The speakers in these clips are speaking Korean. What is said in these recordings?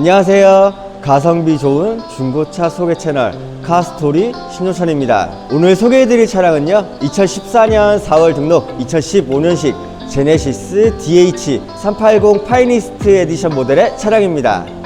안녕하세요. 가성비 좋은 중고차 소개 채널 카스토리 신호천입니다. 오늘 소개해드릴 차량은요. 2014년 4월 등록 2015년식 제네시스 DH 380 파이니스트 에디션 모델의 차량입니다.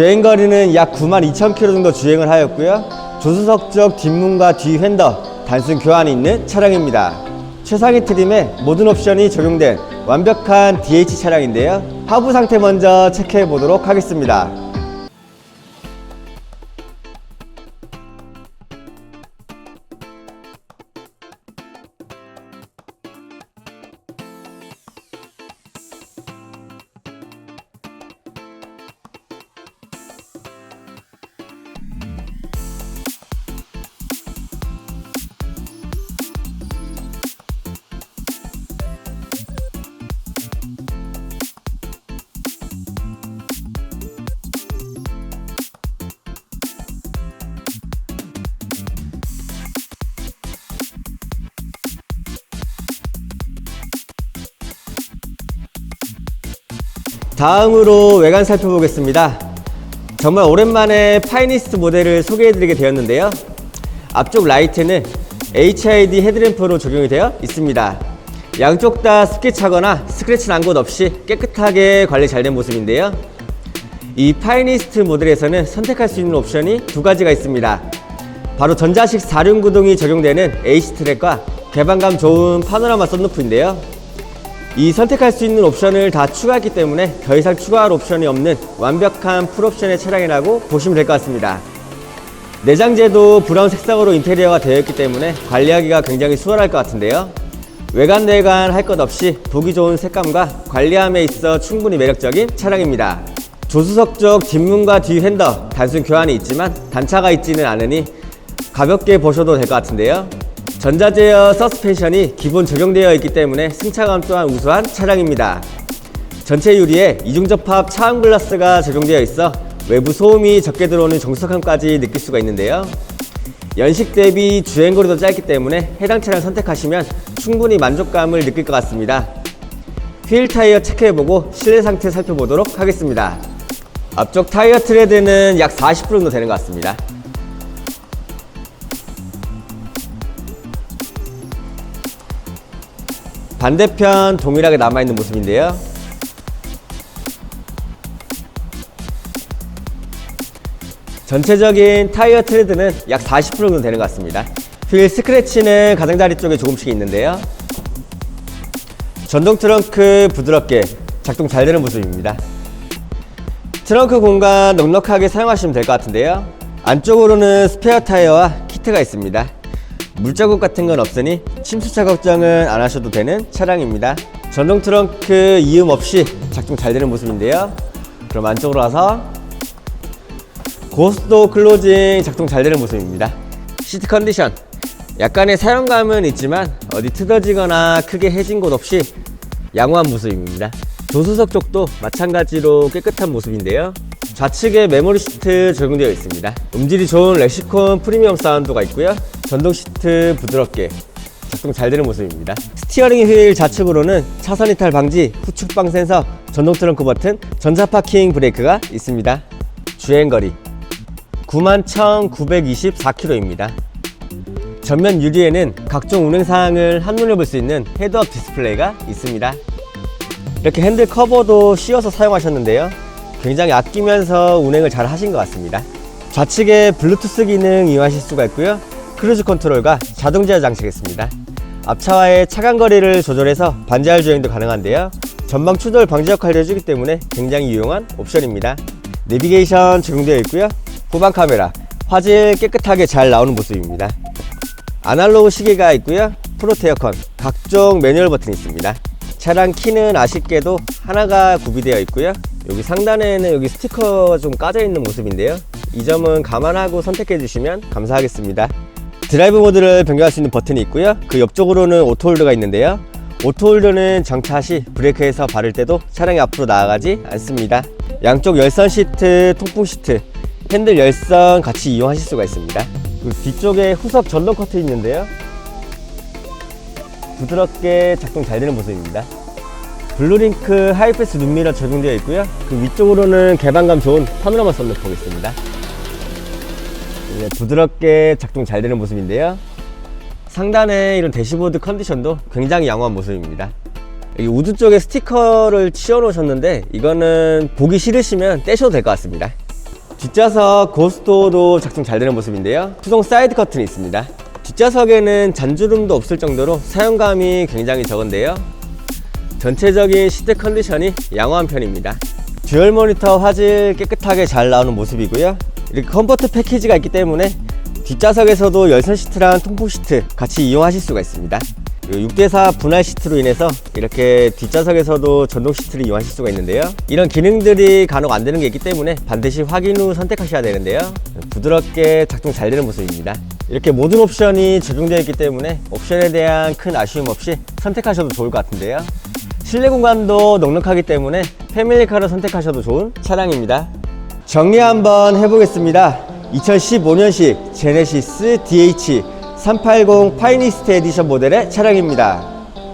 주행 거리는 약 92,000km 정도 주행을 하였고요. 조수석 뒷문과 뒤 휀더 단순 교환이 있는 차량입니다. 최상위 트림에 모든 옵션이 적용된 완벽한 DH 차량인데요. 하부 상태 먼저 체크해 보도록 하겠습니다. 다음으로 외관 살펴보겠습니다. 정말 오랜만에 파이니스트 모델을 소개해드리게 되었는데요. 앞쪽 라이트는 HID 헤드램프로 적용이 되어 있습니다. 양쪽 다 스케치하거나 스크래치 난 곳 없이 깨끗하게 관리 잘 된 모습인데요. 이 파이니스트 모델에서는 선택할 수 있는 옵션이 두 가지가 있습니다. 바로 전자식 4륜 구동이 적용되는 AC 트랙과 개방감 좋은 파노라마 썬루프인데요. 이 선택할 수 있는 옵션을 다 추가했기 때문에 더 이상 추가할 옵션이 없는 완벽한 풀옵션의 차량이라고 보시면 될 것 같습니다. 내장재도 브라운 색상으로 인테리어가 되어 있기 때문에 관리하기가 굉장히 수월할 것 같은데요. 외관 내관 할 것 없이 보기 좋은 색감과 관리함에 있어 충분히 매력적인 차량입니다. 조수석 쪽 뒷문과 뒤 핸더 단순 교환이 있지만 단차가 있지는 않으니 가볍게 보셔도 될 것 같은데요. 전자제어 서스펜션이 기본 적용되어 있기 때문에 승차감 또한 우수한 차량입니다. 전체 유리에 이중접합 차음 글라스가 적용되어 있어 외부 소음이 적게 들어오는 정숙함까지 느낄 수가 있는데요. 연식 대비 주행거리도 짧기 때문에 해당 차량 선택하시면 충분히 만족감을 느낄 것 같습니다. 휠 타이어 체크해보고 실내 상태 살펴보도록 하겠습니다. 앞쪽 타이어 트레드는 약 40% 정도 되는 것 같습니다. 반대편 동일하게 남아있는 모습인데요. 전체적인 타이어 트레드는 약 40% 정도 되는 것 같습니다. 휠 스크래치는 가장자리 쪽에 조금씩 있는데요. 전동 트렁크 부드럽게 작동 잘 되는 모습입니다. 트렁크 공간 넉넉하게 사용하시면 될 것 같은데요. 안쪽으로는 스페어 타이어와 키트가 있습니다. 물자국 같은 건 없으니 침수차 걱정은 안 하셔도 되는 차량입니다. 전동 트렁크 이음 없이 작동 잘 되는 모습인데요. 그럼 안쪽으로 와서 고스도 클로징 작동 잘 되는 모습입니다. 시트 컨디션 약간의 사용감은 있지만 어디 트어지거나 크게 해진 곳 없이 양호한 모습입니다. 조수석 쪽도 마찬가지로 깨끗한 모습인데요. 좌측에 메모리 시트 적용되어 있습니다. 음질이 좋은 렉시콘 프리미엄 사운드가 있고요. 전동 시트 부드럽게 작동 잘 되는 모습입니다. 스티어링 휠 좌측으로는 차선 이탈 방지, 후측방 센서, 전동 트렁크 버튼, 전자 파킹 브레이크가 있습니다. 주행거리 91,924km입니다. 전면 유리에는 각종 운행 사항을 한눈에 볼 수 있는 헤드업 디스플레이가 있습니다. 이렇게 핸들 커버도 씌워서 사용하셨는데요. 굉장히 아끼면서 운행을 잘 하신 것 같습니다. 좌측에 블루투스 기능 이용하실 수가 있고요. 크루즈 컨트롤과 자동 제어 장치가 있습니다. 앞차와의 차간 거리를 조절해서 반자율 주행도 가능한데요. 전방 추돌 방지 역할을 해주기 때문에 굉장히 유용한 옵션입니다. 내비게이션 적용되어 있고요. 후방 카메라, 화질 깨끗하게 잘 나오는 모습입니다. 아날로그 시계가 있고요. 프로트 에어컨, 각종 매뉴얼 버튼이 있습니다. 차량 키는 아쉽게도 하나가 구비되어 있고요. 여기 상단에는 여기 스티커 좀 까져 있는 모습인데요. 이 점은 감안하고 선택해 주시면 감사하겠습니다. 드라이브 모드를 변경할 수 있는 버튼이 있고요. 그 옆쪽으로는 오토홀더가 있는데요. 오토홀더는 정차 시 브레이크에서 바를 때도 차량이 앞으로 나아가지 않습니다. 양쪽 열선 시트, 통풍 시트, 핸들 열선 같이 이용하실 수가 있습니다. 그 뒤쪽에 후석 전동 커튼이 있는데요. 부드럽게 작동 잘 되는 모습입니다. 블루링크 하이패스 눈미러 적용되어 있고요. 그 위쪽으로는 개방감 좋은 파노라마 썬루프가 있습니다. 네, 부드럽게 작동 잘 되는 모습인데요. 상단에 이런 대시보드 컨디션도 굉장히 양호한 모습입니다. 여기 우드 쪽에 스티커를 치워 놓으셨는데 이거는 보기 싫으시면 떼셔도 될 것 같습니다. 뒷좌석 고스도도 작동 잘 되는 모습인데요. 수동 사이드 커튼이 있습니다. 뒷좌석에는 잔주름도 없을 정도로 사용감이 굉장히 적은데요. 전체적인 시트 컨디션이 양호한 편입니다. 듀얼 모니터 화질 깨끗하게 잘 나오는 모습이고요. 이렇게 컴포트 패키지가 있기 때문에 뒷좌석에서도 열선 시트랑 통풍 시트 같이 이용하실 수가 있습니다. 6대4 분할 시트로 인해서 이렇게 뒷좌석에서도 전동 시트를 이용하실 수가 있는데요. 이런 기능들이 간혹 안 되는 게 있기 때문에 반드시 확인 후 선택하셔야 되는데요. 부드럽게 작동 잘 되는 모습입니다. 이렇게 모든 옵션이 적용되어 있기 때문에 옵션에 대한 큰 아쉬움 없이 선택하셔도 좋을 것 같은데요. 실내 공간도 넉넉하기 때문에 패밀리카로 선택하셔도 좋은 차량입니다. 정리 한번 해보겠습니다. 2015년식 제네시스 DH 380 파이니스트 에디션 모델의 차량입니다.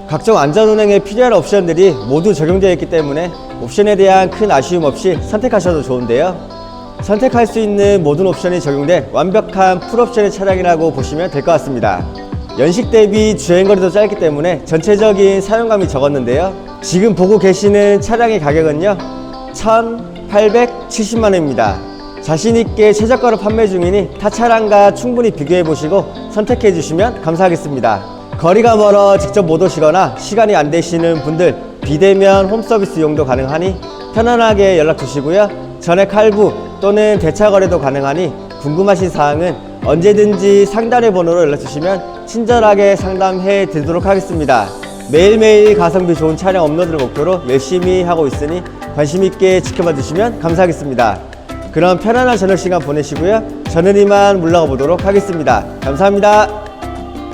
각종 안전 운행에 필요한 옵션들이 모두 적용되어 있기 때문에 옵션에 대한 큰 아쉬움 없이 선택하셔도 좋은데요. 선택할 수 있는 모든 옵션이 적용된 완벽한 풀옵션의 차량이라고 보시면 될 것 같습니다. 연식 대비 주행거리도 짧기 때문에 전체적인 사용감이 적었는데요. 지금 보고 계시는 차량의 가격은요. 1,870만원입니다. 자신있게 최저가로 판매 중이니 타 차량과 충분히 비교해 보시고 선택해 주시면 감사하겠습니다. 거리가 멀어 직접 못 오시거나 시간이 안 되시는 분들 비대면 홈서비스 이용도 가능하니 편안하게 연락 주시고요. 전액 할부 또는 대차 거래도 가능하니 궁금하신 사항은 언제든지 상단의 번호로 연락 주시면 친절하게 상담해 드리도록 하겠습니다. 매일매일 가성비 좋은 차량 업로드를 목표로 열심히 하고 있으니 관심 있게 지켜봐 주시면 감사하겠습니다. 그럼 편안한 저녁 시간 보내시고요. 저는 이만 물러가 보도록 하겠습니다. 감사합니다.